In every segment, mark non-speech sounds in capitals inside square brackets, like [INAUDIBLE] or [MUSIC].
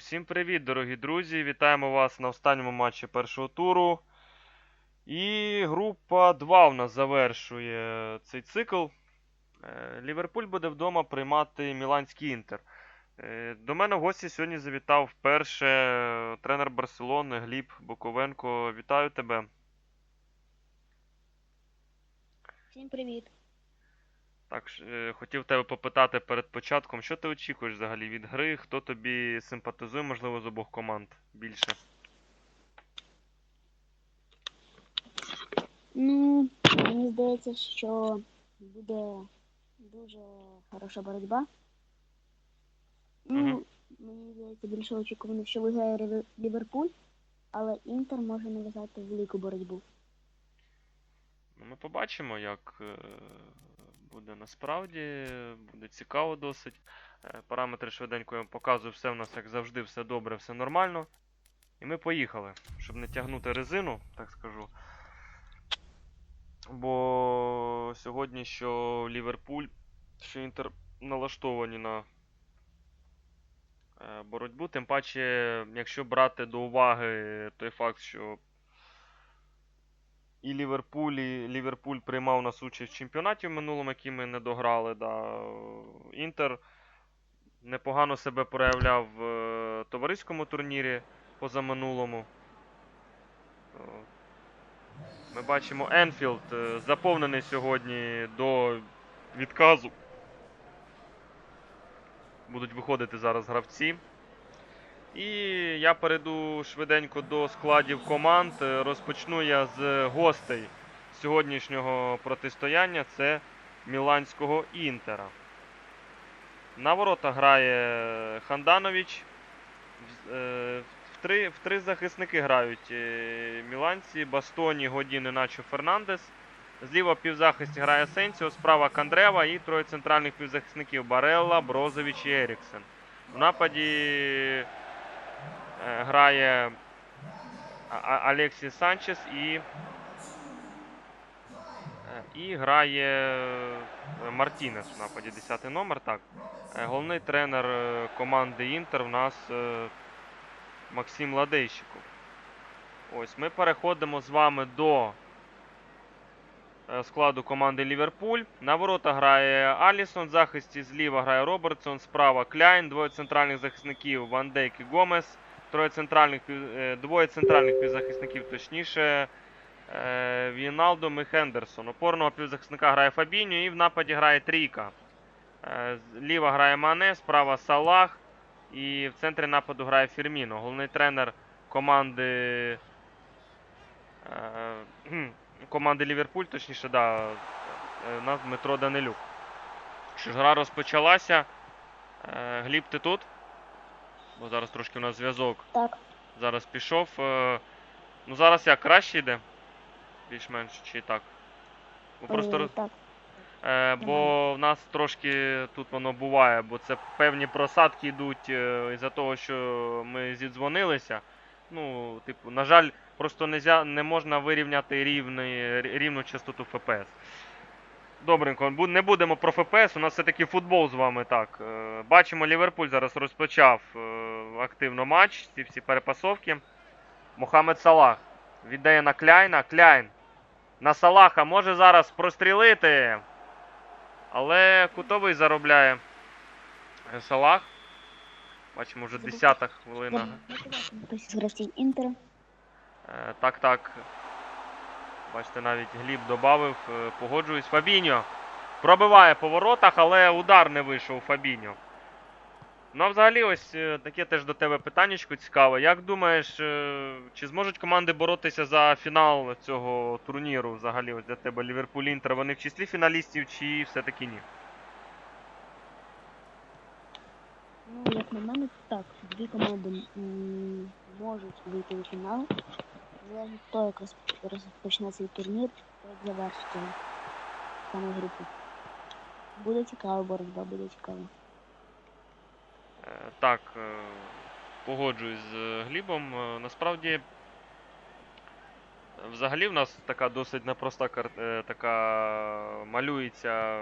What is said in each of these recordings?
Усім привіт, дорогі друзі! Вітаємо вас на останньому матчі першого туру. І група 2 в нас завершує цей цикл. Е, Ліверпуль буде вдома приймати Міланський інтер. Е, До мене в гості сьогодні завітав вперше тренер Барселони Гліб Буковенко. Вітаю тебе. Всім привіт. Так, е, хотів тебе попитати перед початком, що ти очікуєш взагалі від гри? Хто тобі симпатизує, можливо, з обох команд більше? Ну, мені здається, що буде дуже хороша боротьба. Ну, Мгм. мені здається, більше очікувано, що виграє Ліверпуль, але Інтер може нав'язати велику боротьбу. Ну, ми побачимо, як е, буде насправді. Буде цікаво досить. Е, Параметри швиденько я вам показую, все в нас, як завжди, все добре, все нормально. І ми поїхали, щоб не тягнути резину, так скажу. Бо сьогодні що Ліверпуль, що Інтер налаштовані на е, боротьбу. Тим паче, якщо брати до уваги той факт, що і Ліверпуль, і Ліверпуль приймав нас участь в чемпіонаті в минулому, який ми не дограли. Да. Інтер непогано себе проявляв в е, товариському турнірі позаминулому. Ми бачимо Енфілд е, заповнений сьогодні до відказу. Будуть виходити зараз гравці. І я перейду швиденько до складів команд. Е, Розпочну я з гостей сьогоднішнього протистояння. Це Міланського Інтера. На ворота грає Ханданович. В- е, три, в три захисники грають е, міланці, Бастоні, Годін і Начо Фернандес. Зліва в півзахисті грає Сенсіо, справа Кандрева і троє центральних півзахисників Барелла, Брозович і Еріксен. В нападі грає А- А- Санчес і, е, і грає е, Мартінес в нападі 10 номер. Так. Е, Головний тренер е, команди Інтер в нас е, Максим Ладейщиков. Ось ми переходимо з вами до е, складу команди Ліверпуль. На ворота грає Алісон, в захисті зліва грає Робертсон, справа Кляйн, двоє центральних захисників Ван Дейк і Гомес, троє центральних, е, двоє центральних півзахисників, точніше е, Віналдом і Хендерсон. Опорного півзахисника грає Фабіньо і в нападі грає Трійка. Е, Зліва грає Мане, справа Салах. І в центрі нападу грає Фірміно. Головний тренер команди. Команди Ліверпуль, точніше, да, нас Дмитро Данилюк. Що ж гра розпочалася. Гліб, ти тут? Бо зараз трошки у нас зв'язок. Так, Зараз пішов. Е, ну зараз як краще йде? Більш-менш чи так? Ну, просто роз... так. Е, бо в нас трошки тут воно буває, бо це певні просадки йдуть е, із-за того, що ми зідзвонилися. Ну, типу, на жаль, просто нельзя, не можна вирівняти рівний, рівну частоту ФПС. Добренько, не будемо про ФПС, у нас все-таки футбол з вами так. Е, Бачимо, Ліверпуль зараз розпочав е, активно матч, ці всі перепасовки. Мохамед Салах віддає на Кляйна. Кляйн на Салаха може зараз прострілити. Але кутовий заробляє е, Салах. Бачимо вже 10-та хвилина. Е, Так, так. Бачите, навіть Гліб додав. Погоджуюсь. Фабіньо пробиває по воротах, але удар не вийшов Фабіньо. Ну, а взагалі, ось е, таке теж до тебе питаннячко цікаве. Як думаєш, е, чи зможуть команди боротися за фінал цього турніру взагалі ось для тебе Ліверпуль Інтер? Вони в числі фіналістів, чи все-таки ні? Ну, як на мене, так. Дві команди можуть вийти у фінал. Залежить того, як розп- розпочне цей турнір, та як саме групу. Буде цікава боротьба, буде цікаво. Так, е, погоджуюсь з Глібом. Е, Насправді, взагалі в нас така досить непроста е, така малюється,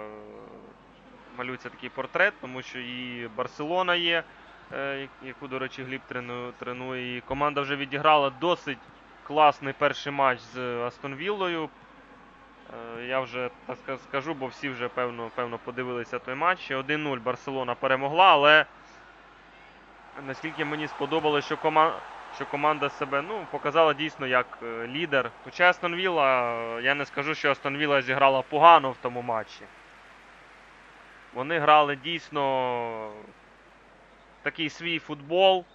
малюється такий портрет, тому що і Барселона є, яку, до речі, Гліб тренує. І команда вже відіграла досить класний перший матч з Астон Віллою. Я вже так скажу, бо всі вже певно, певно подивилися той матч. 1-0 Барселона перемогла, але наскільки мені сподобалося, що, кома... що команда себе ну, показала дійсно як е, лідер. Хоча Астон Вілла, е, я не скажу, що Астон Вілла зіграла погано в тому матчі. Вони грали дійсно такий свій футбол.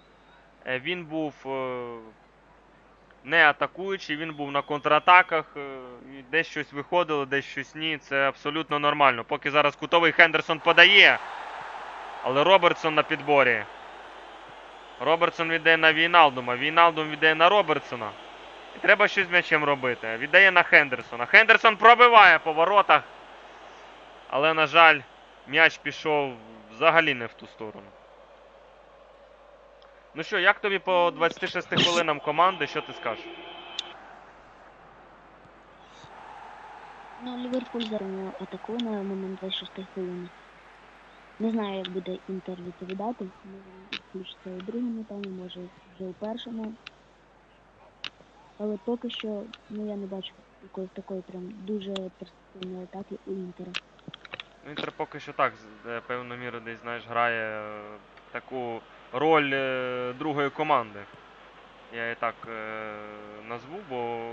Е, Він був е, не атакуючий, він був на контратаках. е, Десь щось виходило, десь щось ні. Це абсолютно нормально. Поки зараз кутовий Хендерсон подає. Але Робертсон на підборі. Робертсон віддає на Війналдума. Війналдум віддає на Робертсона. І треба щось з м'ячем робити. Віддає на Хендерсона. Хендерсон пробиває по воротах. Але, на жаль, м'яч пішов взагалі не в ту сторону. Ну що, як тобі по 26 хвилинам команди, що ти скажеш? Ну, Ліверпуль зараз атакує на момент 26 хвилини. Не знаю, як буде Інтер відповідати. Включиться у другому таймі, може вже у першому. Але поки що ну, я не бачу якоїсь такої прям дуже перспективної атаки у Інтера. Ну, Інтер поки що так, е, певною мірою десь, знаєш, грає е, таку роль е, другої команди. Я її так назву, бо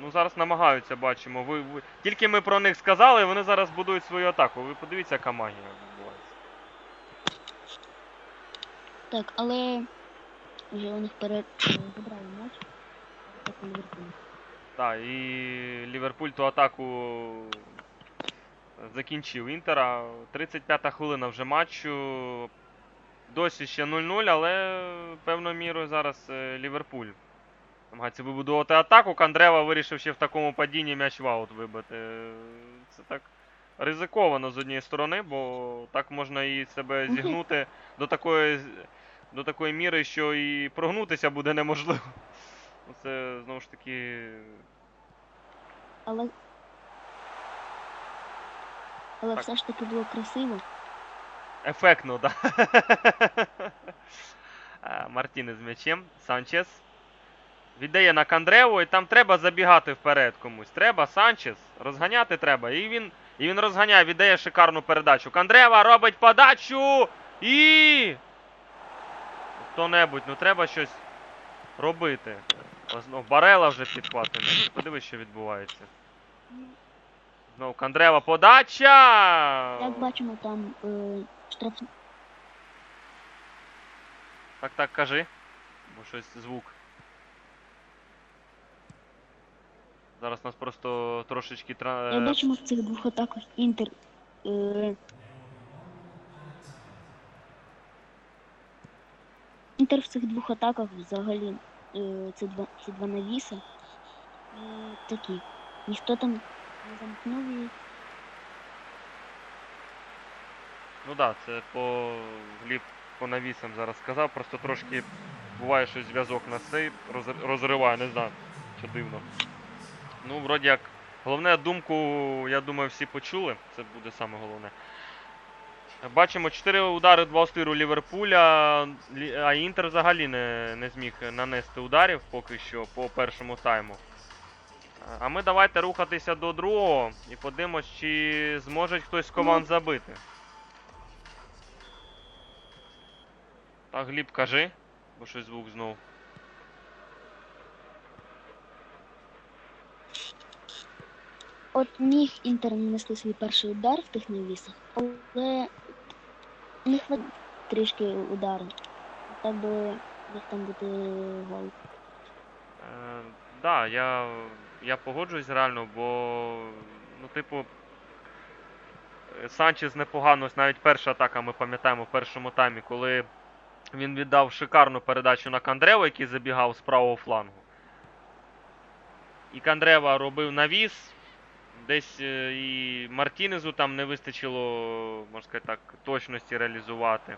ну, зараз намагаються, бачимо. Ви, ви... Тільки ми про них сказали, вони зараз будують свою атаку. Ви подивіться, яка магія відбувається. Так, але вже у них перед е, матч. Так Ліверпуль. Так, і Ліверпуль ту атаку закінчив Інтера. 35-та хвилина вже матчу. Досі ще 0-0, але певною мірою зараз е, Ліверпуль намагається вибудувати атаку. Кандрева вирішив ще в такому падінні м'яч в аут вибити. Це так ризиковано з однієї сторони, бо так можна і себе [LAUGHS] зігнути до такої, до такої міри, що і прогнутися буде неможливо. Ну, Це знову ж таки Але, але Так. все ж таки було красиво. Ефектно, да. [LAUGHS] Е, Мартінес з м'ячем. Санчес. Віддає на Кандреву, і там треба забігати вперед комусь. Треба, Санчес. Розганяти треба. І він, і він розганяє, віддає шикарну передачу. Кандрева робить подачу. І. Хто-небудь, ну треба щось робити. Ну, Барела вже підхватує. м'яч. Подивись, що відбувається. Знову Кандрева подача! Як бачимо, там е, штраф... Так, так, кажи. Бо щось звук. Зараз нас просто трошечки тра... Як бачимо в цих двох атаках Інтер. Е, Інтер в цих двох атаках взагалі е, це два, ці два навіси. Е, такі. Ніхто там не замкнув їх. Ну так, да, це по Гліб по навісам зараз сказав, просто трошки буває, що зв'язок на цей роз- розриває, не знаю, що дивно. Ну, вроді як. Головне думку, я думаю, всі почули. Це буде саме головне. Бачимо 4 удари 2 стиру Ліверпуля, а Інтер взагалі не, не зміг нанести ударів поки що по першому тайму. А ми давайте рухатися до другого і подивимось, чи зможе хтось з команд забити. Так, Гліб, кажи, бо щось звук знов. От міг Інтер нанести свій перший удар в тих навісах, але не хватило трішки удару. Так би міг там бути гол. Е, да, я, я погоджуюсь реально, бо, ну, типу, Санчес непогано, ось навіть перша атака, ми пам'ятаємо в першому таймі, коли він віддав шикарну передачу на Кандрева, який забігав з правого флангу. І Кандрева робив навіс. Десь е, і Мартінезу там не вистачило, можна сказати так, точності реалізувати.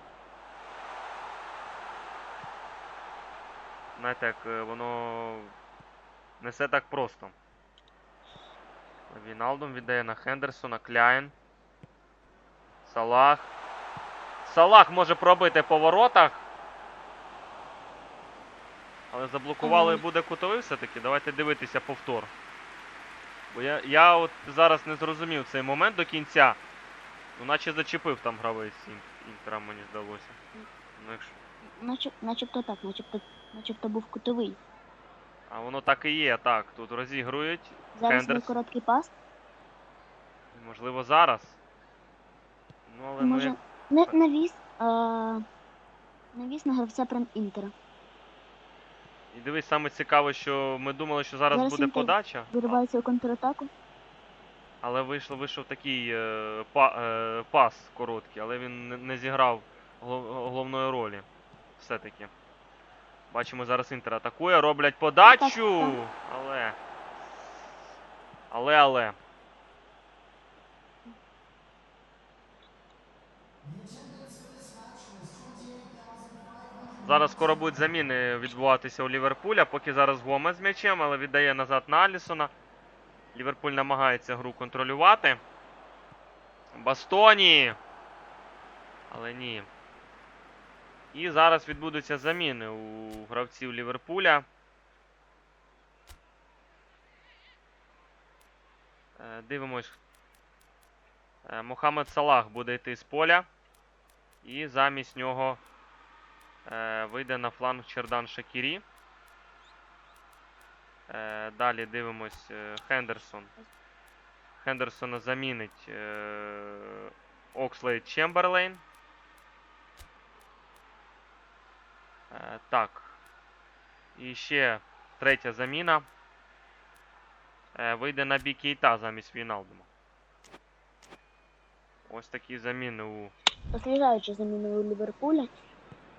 Знаєте, як е, воно не все так просто. Віналдум віддає на Хендерсона, Кляйн. Салах. Салах може пробити по воротах. Але заблокували буде кутовий все-таки. Давайте дивитися повтор. Бо я, я от зараз не зрозумів цей момент до кінця. Ну, наче зачепив там гравець Ін- інтера, мені здалося. Ну, якщо... Начеб, начебто так, начебто, начебто був кутовий. А воно так і є, так. Тут розігрують. Зараз Хендерс. був короткий пас. Можливо, зараз. Ну, але ну, Може, як... не навіс, а, навіс на гравця прям інтера. І дивись, саме цікаво, що ми думали, що зараз, Зараз буде Інтер подача, Виривається у контратаку. але вийшло, вийшов такий е, па, е, пас короткий, але він не, не зіграв головної ролі. Все-таки. Бачимо, зараз Інтер атакує, роблять подачу! Так, так. Але. Але, але. Зараз скоро будуть заміни відбуватися у Ліверпуля, поки зараз Гомес з м'ячем, але віддає назад на Алісона. Ліверпуль намагається гру контролювати. Бастоні. Але ні. І зараз відбудуться заміни у гравців Ліверпуля. Е, Дивимось. Е, Мохамед Салах буде йти з поля. І замість нього вийде на фланг Чердан Шакірі. Е, Далі дивимось е, Хендерсон. Хендерсона замінить е, Окслейд Чемберлейн. Е, Так. І ще третя заміна. Е, Вийде на бік Кейта замість Віналдума. Ось такі заміни у Освіжаючи заміну у Ліверпуля.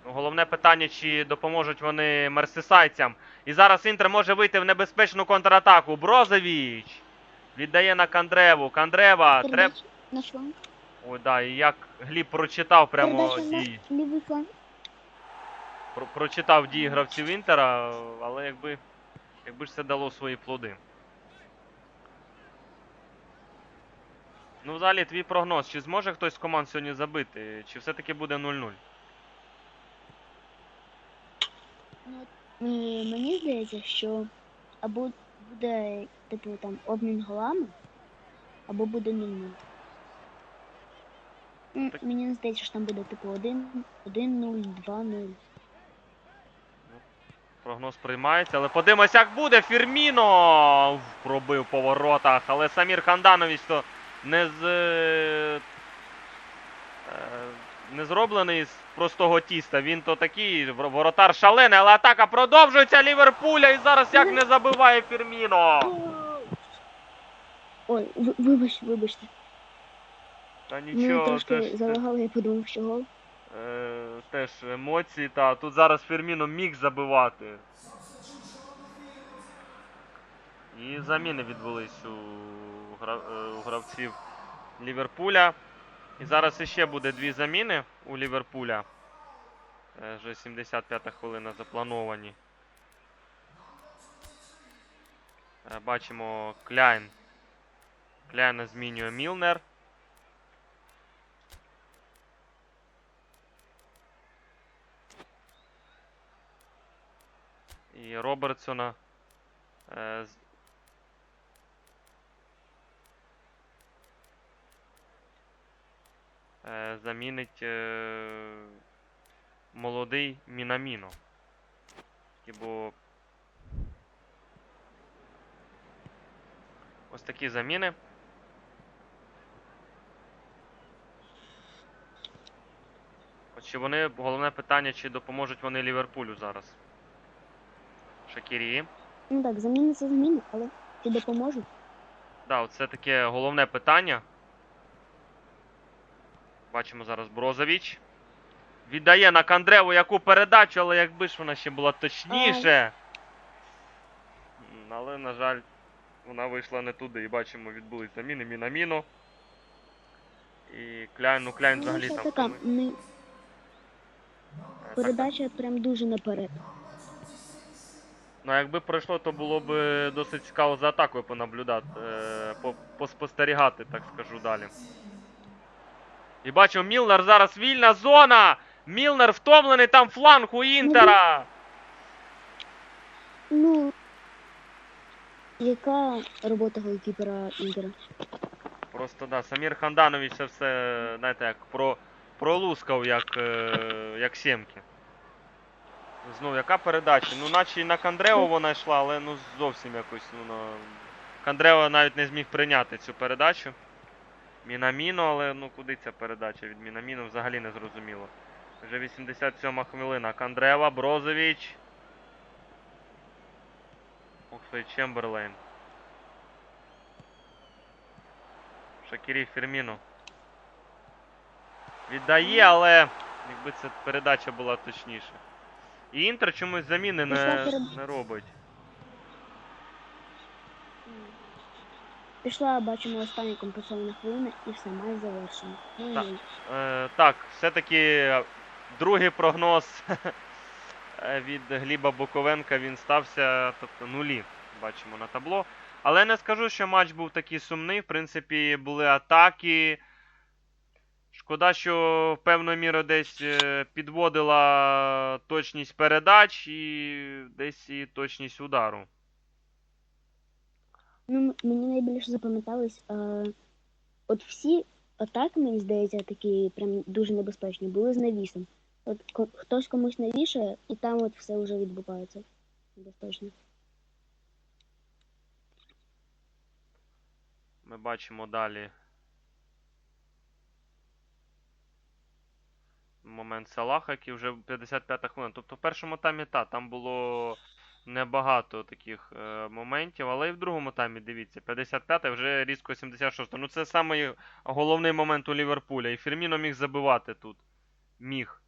Головне питання, чи допоможуть вони мерсисайцям. І зараз Інтер може вийти в небезпечну контратаку. Брозовіч віддає на Кандреву. Кандрева, треба. Ой, да, і як Гліб прочитав прямо дії. Про- прочитав дії гравців Інтера, але якби, якби ж це дало свої плоди. Ну, взагалі, твій прогноз, чи зможе хтось з команд сьогодні забити, чи все-таки буде 0-0? Ну, от, е, мені здається, що або буде, типу, там, обмін голами, або буде 0-0. Так. Мені не здається, що там буде типу 1, 1-0, 2-0. Прогноз приймається, але подивимось, як буде. Фірміно пробив по воротах, але Самір Ханданович то не з. Не зроблений з простого тіста. Він то такий воротар шалений, але атака продовжується Ліверпуля і зараз як не забиває Фірміно. Ой, ви- вибач, вибачте. Та нічого, трошки теж, залагало, я подумав, що гол. е, теж емоції. Та тут зараз Фірміно міг забивати. І заміни відбулись у, гра... е, у гравців Ліверпуля. І зараз іще буде дві заміни у Ліверпуля. Е, Вже 75-та хвилина заплановані. Е, Бачимо Кляйн. Кляйна змінює Мілнер. І Робертсона. Е, замінить е, молодий Мінаміно. Бо ось такі заміни. Чи вони, головне питання, чи допоможуть вони Ліверпулю зараз. Шакірі. Ну так, заміни це зміни, але чи допоможуть? Да, це таке головне питання. Бачимо зараз Брозович. Віддає на Кандреву яку передачу, але якби ж вона ще була точніше. Але, на жаль, вона вийшла не туди. І бачимо, відбулись заміни Мінаміно. І Кляйн, ну Кляйн взагалі там. така не, е, передача прям дуже наперед. Ну, якби пройшло, то було б досить цікаво за атакою понаблюдати, е, по- поспостерігати, так скажу далі. І бачу, Мілнер зараз вільна зона! Мілнер втомлений, там фланг у Інтера! Ну, яка робота голкіпера Інтера? Просто да, Самір Ханданович це все, знаєте, як про, пролускав, як, е, як сімки. Знов, яка передача? Ну, наче і на Кандрео вона йшла, але ну зовсім якось, ну, на... Кандрео навіть не зміг прийняти цю передачу. Мінаміно, але ну куди ця передача від Мінаміно взагалі не зрозуміло. Вже 87 хвилина. Кандрева, Брозович. Оксфорд Чемберлейн. Шакірі Ферміно. Віддає, але якби ця передача була точніше. І Інтер чомусь заміни не, не робить. Пішла, бачимо, остання компенсована хвилина і все, має завершено. Так. Е, так, все-таки другий прогноз [LAUGHS] від Гліба Буковенка він стався, тобто нулі, бачимо на табло. Але не скажу, що матч був такий сумний. В принципі, були атаки. Шкода, що певною мірою десь е, підводила точність передач і десь і точність удару. Ну, мені найбільше запам'ятались, е, от всі атаки, мені здається, такі прям дуже небезпечні, були з навісом. От хтось комусь навішає, і там от все вже відбувається. Небезпечно. Ми бачимо далі. Момент Салаха, який вже 55 хвилина. Тобто в першому таймі та, там було небагато таких е, моментів, але і в другому таймі, дивіться, 55 вже різко 76. Ну це самий головний момент у Ліверпуля. І Ферміно міг забивати тут. Міг.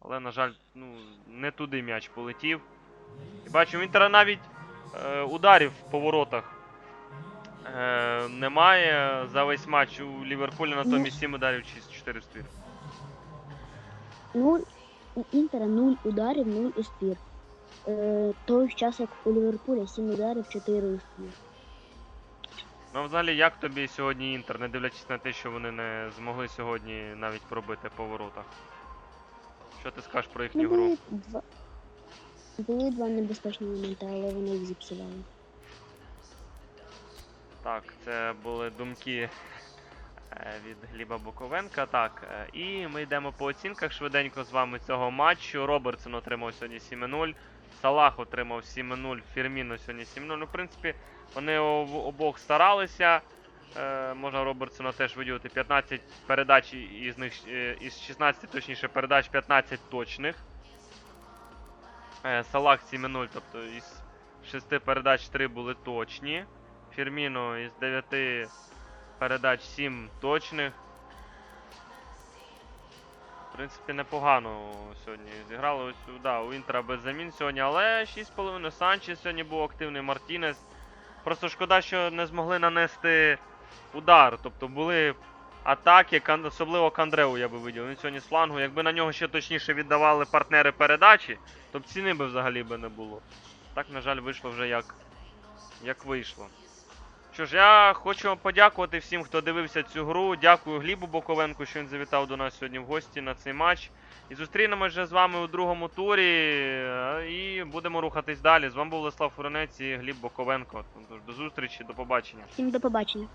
Але, на жаль, ну, не туди м'яч полетів. І бачимо, Інтера навіть е, ударів в поворотах е, немає за весь матч у Ліверпуля, натомість 7 ударів 4 ствір. Ну, у Інтера 0 ударів, 0 у спір. Е, той час, як у Ліверпуля 7 ударів, 4 у. Ну, взагалі, як тобі сьогодні Інтер, не дивлячись на те, що вони не змогли сьогодні навіть пробити по воротах? Що ти скажеш про їхню Ну, гру? були два, були два небезпечні моменти, але вони їх зіпсували. Так, це були думки е, від Гліба Буковенка. Так, е, і ми йдемо по оцінках швиденько з вами цього матчу. Робертсон отримав сьогодні 7-0. Салах отримав 7-0, Фірміно сьогодні 7-0. Ну, в принципі, вони об- обох старалися. Е, можна Робертсона теж виділити 15 передач, із них е, із 16, точніше, передач 15 точних. Е, Салах 7-0, тобто із 6 передач 3 були точні. Фірміно із 9 передач 7 точних. В принципі, непогано сьогодні зіграли. Ось да, у Інтера без замін сьогодні, але 6,5 Санчес сьогодні був активний Мартінес. Просто шкода, що не змогли нанести удар. Тобто були атаки, особливо Кандреу я би виділив. Він сьогодні з флангу. Якби на нього ще точніше віддавали партнери передачі, то б ціни би взагалі би не було. Так, на жаль, вийшло вже як, як вийшло. Що ж, я хочу подякувати всім, хто дивився цю гру. Дякую Глібу Боковенку, що він завітав до нас сьогодні в гості на цей матч. І зустрінемось вже з вами у другому турі. е, І будемо рухатись далі. З вами був Владислав Фуренець і Гліб Боковенко. Тож, До зустрічі, до побачення. Всім до побачення.